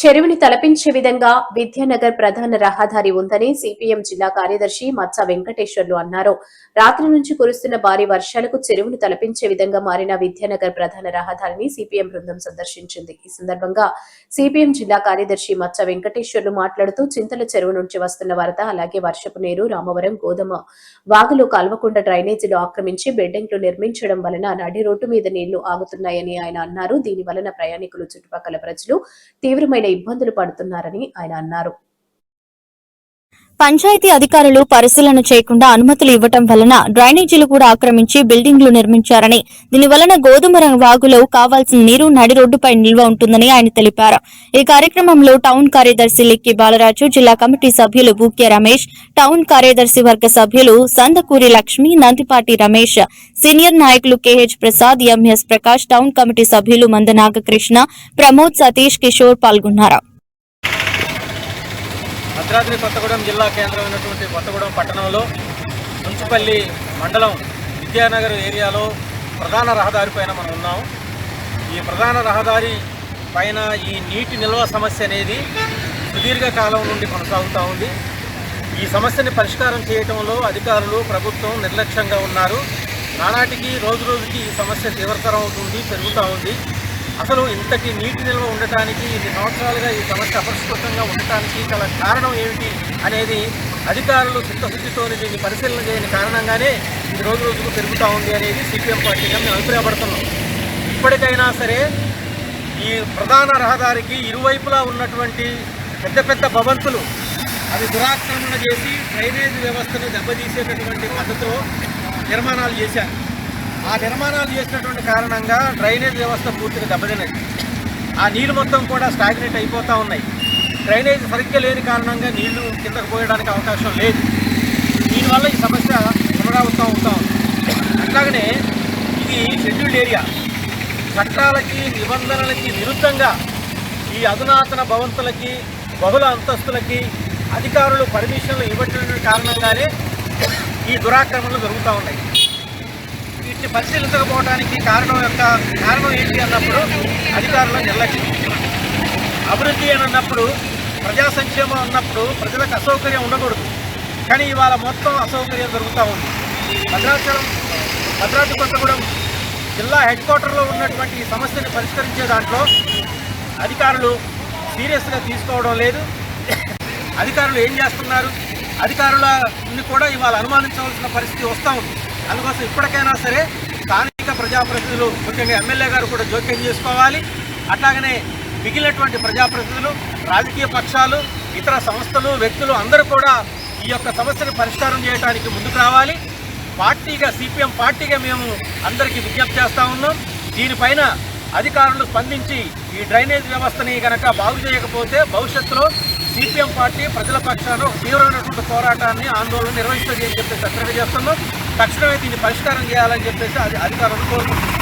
చెరువుని తలపించే విధంగా విద్యానగర్ ప్రధాన రహదారి ఉందని సిపిఎం జిల్లా కార్యదర్శి మచ్చ వెంకటేశ్వర్లు అన్నారు. రాత్రి నుంచి కురుస్తున్న భారీ వర్షాలకు చెరువును తలపించే విధంగా మారిన విద్యానగర్ ప్రధాన రహదారిని సిపిఎం బృందం సందర్శించింది. ఈ సందర్భంగా సిపిఎం జిల్లా కార్యదర్శి మత్స వెంకటేశ్వర్లు మాట్లాడుతూ చింతల చెరువు నుంచి వస్తున్న వరద అలాగే వర్షపు నీరు రామవరం గోధుమ వాగులు కాల్వకుండ డ్రైనేజీలు ఆక్రమించి బిల్డింగ్లు నిర్మించడం వలన నడి రోడ్డు మీద నీళ్ళు ఆగుతున్నాయని ఆయన అన్నారు. దీని వలన ప్రయాణికులు చుట్టుపక్కల ప్రజలు తీవ్రమైన ఇబ్బందులు పడుతున్నారని ఆయన అన్నారు. పంచాయతీ అధికారులు పరిశీలన చేయకుండా అనుమతులు ఇవ్వటం వలన డ్రైనేజీలు కూడా ఆక్రమించి బిల్డింగ్లు నిర్మించారని దీని వలన గోధుమ వాగులో కావాల్సిన నీరు నడి రోడ్డుపై నిల్వ ఉంటుందని ఆయన తెలిపారు. ఈ కార్యక్రమంలో టౌన్ కార్యదర్శి లిక్కి బాలరాజు జిల్లా కమిటీ సభ్యులు బూకే రమేష్ టౌన్ కార్యదర్శి వర్గ సభ్యులు సందకూరి లక్ష్మి నందిపాటి రమేష్ సీనియర్ నాయకులు KH Prasad MS Prakash town committee సభ్యులు మందనాగకృష్ణ ప్రమోద్ సతీష్ కిషోర్ పాల్గొన్నారు. భద్రాద్రి కొత్తగూడెం జిల్లా కేంద్రమైనటువంటి కొత్తగూడెం పట్టణంలో ముంచుపల్లి మండలం విద్యానగర్ ఏరియాలో ప్రధాన రహదారి పైన మనం ఉన్నాం. ఈ ప్రధాన రహదారి పైన ఈ నీటి నిల్వ సమస్య అనేది సుదీర్ఘకాలం నుండి కొనసాగుతూ ఉంది. ఈ సమస్యని పరిష్కారం చేయటంలో అధికారులు ప్రభుత్వం నిర్లక్ష్యంగా ఉన్నారు. నానాటికి రోజు రోజుకి ఈ సమస్య తీవ్రతరం అవుతుంది పెరుగుతూ ఉంది. అసలు ఇంతటి నీటి నిల్వ ఉండటానికి ఇన్ని సంవత్సరాలుగా ఈ సమస్య అపరిష్కృతంగా ఉండటానికి గల కారణం ఏమిటి అనేది అధికారులు చిత్తశుద్ధితో దీన్ని పరిశీలన చేయని కారణంగానే ఇది రోజు రోజుకు పెరుగుతూ ఉంది అనేది సిపిఎం పార్టీగా మేము అభిప్రాయపడుతున్నాం. ఇప్పటికైనా సరే ఈ ప్రధాన రహదారికి ఇరువైపులా ఉన్నటువంటి పెద్ద పెద్ద భవంతులు అవి దురాక్రమణ చేసి డ్రైనేజ్ వ్యవస్థను దెబ్బతీసేటటువంటి పద్ధతిలో నిర్మాణాలు చేశారు. ఆ నిర్మాణాలు చేసినటువంటి కారణంగా డ్రైనేజ్ వ్యవస్థ పూర్తిగా దెబ్బతినది ఆ నీళ్ళు మొత్తం కూడా స్టాగ్నేట్ అయిపోతూ ఉన్నాయి. డ్రైనేజ్ సరిగ్గా లేని కారణంగా నీళ్ళు కిందకు పోయడానికి అవకాశం లేదు. దీనివల్ల ఈ సమస్య పునరావృతం అవుతూ ఉంది. అట్లాగనే ఇది షెడ్యూల్డ్ ఏరియా. చట్టాలకి నిబంధనలకి విరుద్ధంగా ఈ అధునాతన భవంతులకి బహుళ అంతస్తులకి అధికారులు పర్మిషన్లు ఇవ్వటం కారణంగానే ఈ దురాక్రమణలు జరుగుతూ ఉన్నాయి. వీటిని పరిశీలించకపోవడానికి కారణం యొక్క కారణం ఏంటి అన్నప్పుడు అధికారుల నిర్లక్ష్యం. అభివృద్ధి అని అన్నప్పుడు ప్రజా సంక్షేమం అన్నప్పుడు ప్రజలకు అసౌకర్యం ఉండకూడదు. కానీ ఇవాళ మొత్తం అసౌకర్యం జరుగుతూ ఉంది. భద్రాచలం భద్రాద్రి కొత్తగూడెం జిల్లా హెడ్ క్వార్టర్లో ఉన్నటువంటి ఈ సమస్యని పరిష్కరించే దాంట్లో అధికారులు సీరియస్గా తీసుకోవడం లేదు. అధికారులు ఏం చేస్తున్నారు? అధికారులని కూడా ఇవాళ అనుమానించవలసిన పరిస్థితి వస్తూ ఉంది. అందుకోసం ఇప్పటికైనా సరే స్థానిక ప్రజాప్రతినిధులు ముఖ్యంగా ఎమ్మెల్యే గారు కూడా జోక్యం చేసుకోవాలి. అట్లాగనే మిగిలినటువంటి ప్రజాప్రతినిధులు రాజకీయ పక్షాలు ఇతర సంస్థలు వ్యక్తులు అందరూ కూడా ఈ యొక్క సమస్యను పరిష్కారం చేయడానికి ముందుకు రావాలి. పార్టీగా సిపిఎం పార్టీగా మేము అందరికీ విజ్ఞప్తి చేస్తూ ఉన్నాం. దీనిపైన అధికారులు స్పందించి ఈ డ్రైనేజ్ వ్యవస్థని కనుక బాగు చేయకపోతే భవిష్యత్తులో సిపిఎం పార్టీ ప్రజల పక్షాన ఒక తీవ్రమైనటువంటి పోరాటాన్ని ఆందోళన నిర్వహిస్తుంది అని చెప్పేసి హెచ్చరిక చేస్తున్నాం. తక్షణమే దీన్ని పరిష్కారం చేయాలని చెప్పేసి అది అధికారులు కోరుకుంటున్నారు